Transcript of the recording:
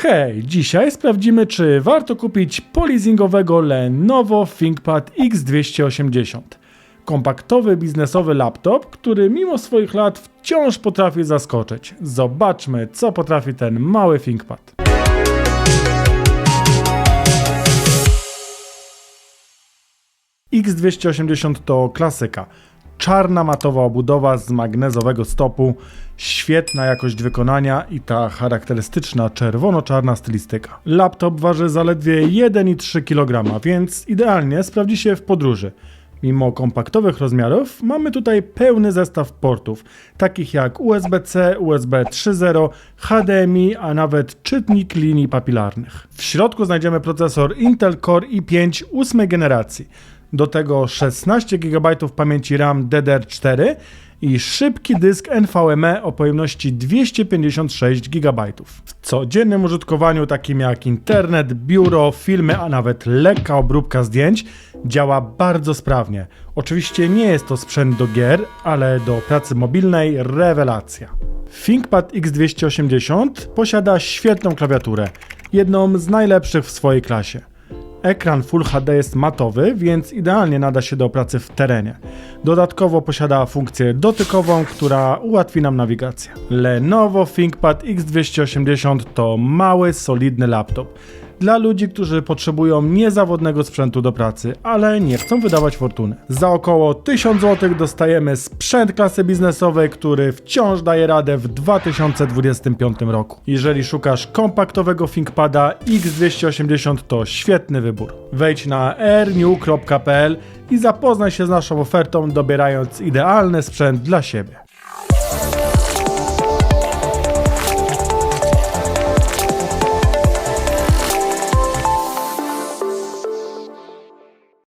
Hej, dzisiaj sprawdzimy, czy warto kupić polizingowego Lenovo ThinkPad X280. Kompaktowy biznesowy laptop, który mimo swoich lat wciąż potrafi zaskoczyć. Zobaczmy, co potrafi ten mały ThinkPad. X280 to klasyka. Czarna matowa obudowa z magnezowego stopu, świetna jakość wykonania i ta charakterystyczna czerwono-czarna stylistyka. Laptop waży zaledwie 1,3 kg, więc idealnie sprawdzi się w podróży. Mimo kompaktowych rozmiarów mamy tutaj pełny zestaw portów, takich jak USB-C, USB 3.0, HDMI, a nawet czytnik linii papilarnych. W środku znajdziemy procesor Intel Core i5 ósmej generacji. Do tego 16 GB pamięci RAM DDR4 i szybki dysk NVMe o pojemności 256 GB. W codziennym użytkowaniu, takim jak internet, biuro, filmy, a nawet lekka obróbka zdjęć, działa bardzo sprawnie. Oczywiście nie jest to sprzęt do gier, ale do pracy mobilnej rewelacja. ThinkPad X280 posiada świetną klawiaturę, jedną z najlepszych w swojej klasie. Ekran Full HD jest matowy, więc idealnie nada się do pracy w terenie. Dodatkowo posiada funkcję dotykową, która ułatwi nam nawigację. Lenovo ThinkPad X280 to mały, solidny laptop. Dla ludzi, którzy potrzebują niezawodnego sprzętu do pracy, ale nie chcą wydawać fortuny. Za około 1000 zł dostajemy sprzęt klasy biznesowej, który wciąż daje radę w 2025 roku. Jeżeli szukasz kompaktowego ThinkPada X280 to świetny wybór. Wejdź na airnew.pl i zapoznaj się z naszą ofertą, dobierając idealny sprzęt dla siebie.